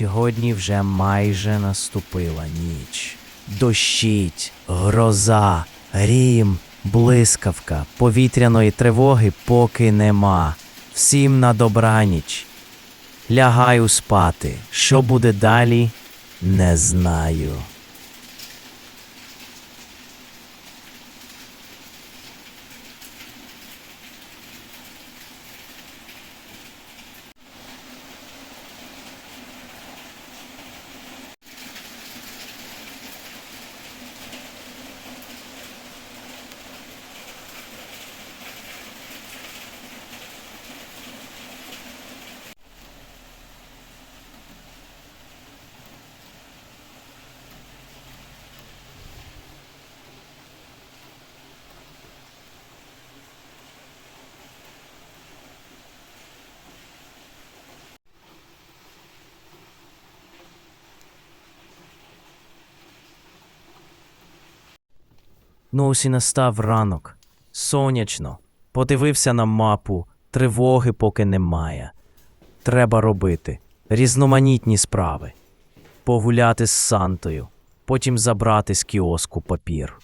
Сьогодні вже майже наступила ніч. Дощить, гроза, рім, блискавка, повітряної тривоги поки нема. Всім на добраніч. Лягаю спати. Що буде далі, не знаю. Ну ось і настав ранок. Сонячно. Подивився на мапу, тривоги поки немає. Треба робити різноманітні справи. Погуляти з Сантою, потім забрати з кіоску папір.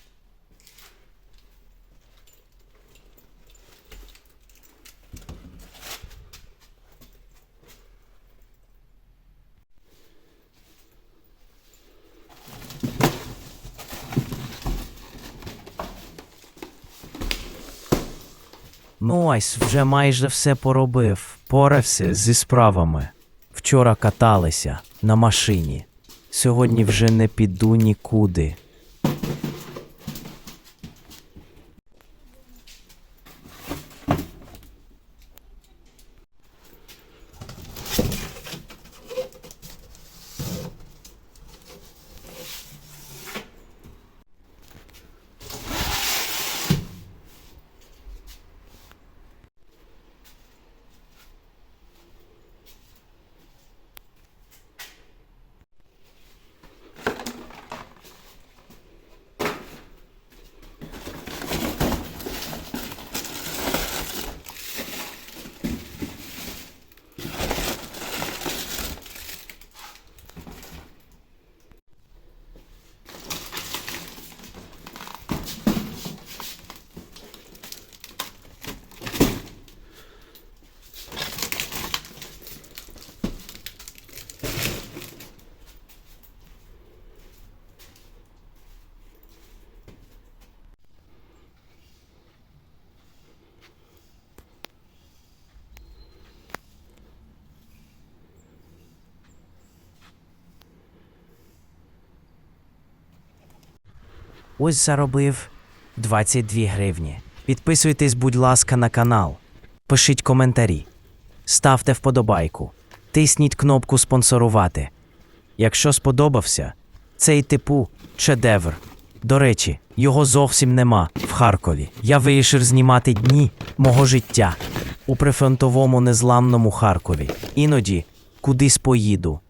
Ну ось вже майже все поробив. Порався зі справами. Вчора каталися на машині. Сьогодні вже не піду нікуди. Ось заробив 22 гривні. Підписуйтесь, будь ласка, на канал. Пишіть коментарі. Ставте вподобайку. Тисніть кнопку спонсорувати. Якщо сподобався, цей типу шедевр. До речі, його зовсім нема в Харкові. Я вирішив знімати дні мого життя у прифронтовому незламному Харкові. Іноді кудись поїду.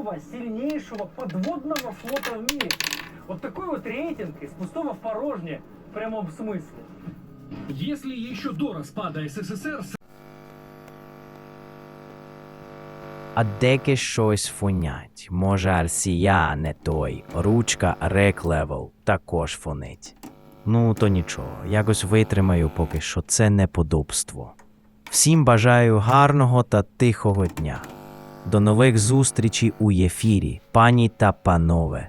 Седьмого сильнейшего подводного флота в мире. Вот такой вот рейтинг из пустого в порожнее в прямом смысле. Если еще до распада СССР А деки щось фонять. Може, Арсія не той. Ручка рек левел також фонить. Ну, то нічого, якось витримаю поки що це неподобство. Всім бажаю гарного та тихого дня. До нових зустрічей у ефірі, пані та панове.